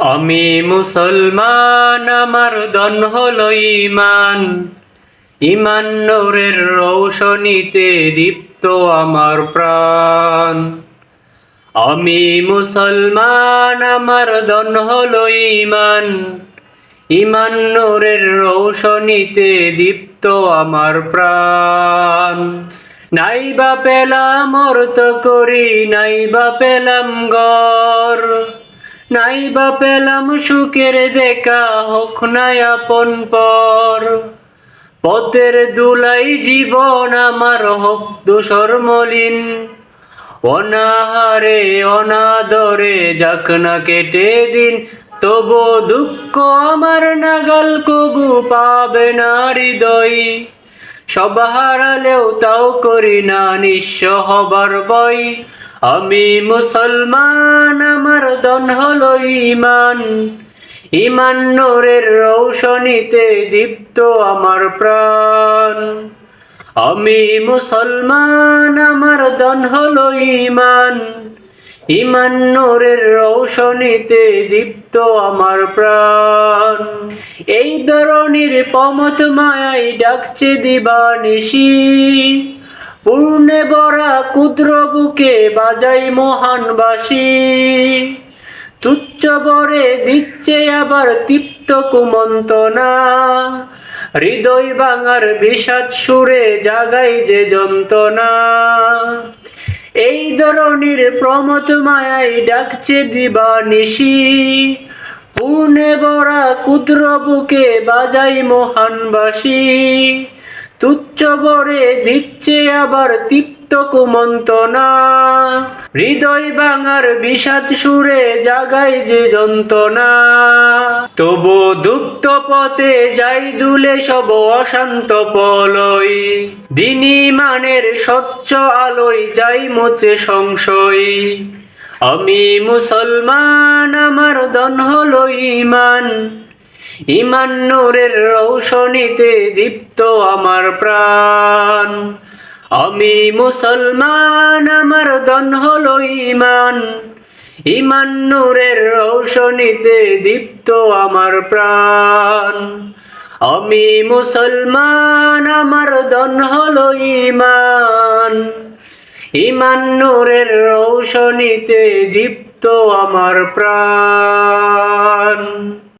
আমি মুসলমান, আমার দন হলো ইমান ইমান নূরের রৌশনীতে দীপ্ত আমার প্রাণ। আমি মুসলমান, আমার দন হলো ইমান ইমান নূরের রৌশনীতে দীপ্ত আমার প্রাণ। নাইবা পেলাম অর্থ করি, নাইবা পেলাম গর নাইবা পেলাম সুখের দেখা হোক নাই আপন পর। পথের দুলাই জীবন আমার হোক দোসর মলিন। অনাহারে, অনাদরে যাক না কেটে দিন তবু দুঃখ আমার নাগাল কবু পাবে না হৃদয়। সব হারালেও তাও করি না নিঃস্ব হবার বই আমি মুসলমান, আমার দন হলো ইমান ইমান নূরের রৌশনীতে দীপ্ত আমার প্রাণ। আমি মুসলমান, আমার দন হলো ইমান ইমান নূরের রৌশনীতে দীপ্ত আমার প্রাণ। এই ধরনের পমত মায়াই ডাকছে দিবা দিবানিশি। পূর্ণে বরা ক্ষুদ্র বুকে বাজাই মহান বাসি তুচ্ছ বরে দিচ্ছে আবার তৃপ্ত কুমন্তনা হৃদয় ভাঙার বিষাদ সুরে জাগাই যে যন্ত্রণা। এই ধরনের প্রমত মায়াই ডাকছে দিবা নিশি পুনে বরা ক্ষুদ্র বুকে বাজাই মহানবাসী। তুচ্ছ বরে দিচ্ছে আবার তৃপ্ত কুমন্তনা হৃদয় ভাঙার বিষাদ সুরে জাগাই যে যন্ত্রণা। তবু দুপ্ত পথে যাই দুলে সব অশান্ত পলয় দিনী মানের স্বচ্ছ আলোয় যাই মোচে সংশয়। আমি মুসলমান, আমার দন হলো ইমান ইমান নূরের রৌশনীতে দীপ্ত আমার প্রাণ। আমি মুসলমান, আমার দন হলো ইমান। ইমান নূরের রৌশনীতে দীপ্ত আমার প্রাণ। আমি মুসলমান, আমার দন হলো ইমান। ইমান নূরের রৌশনীতে দীপ্ত আমার প্রাণ।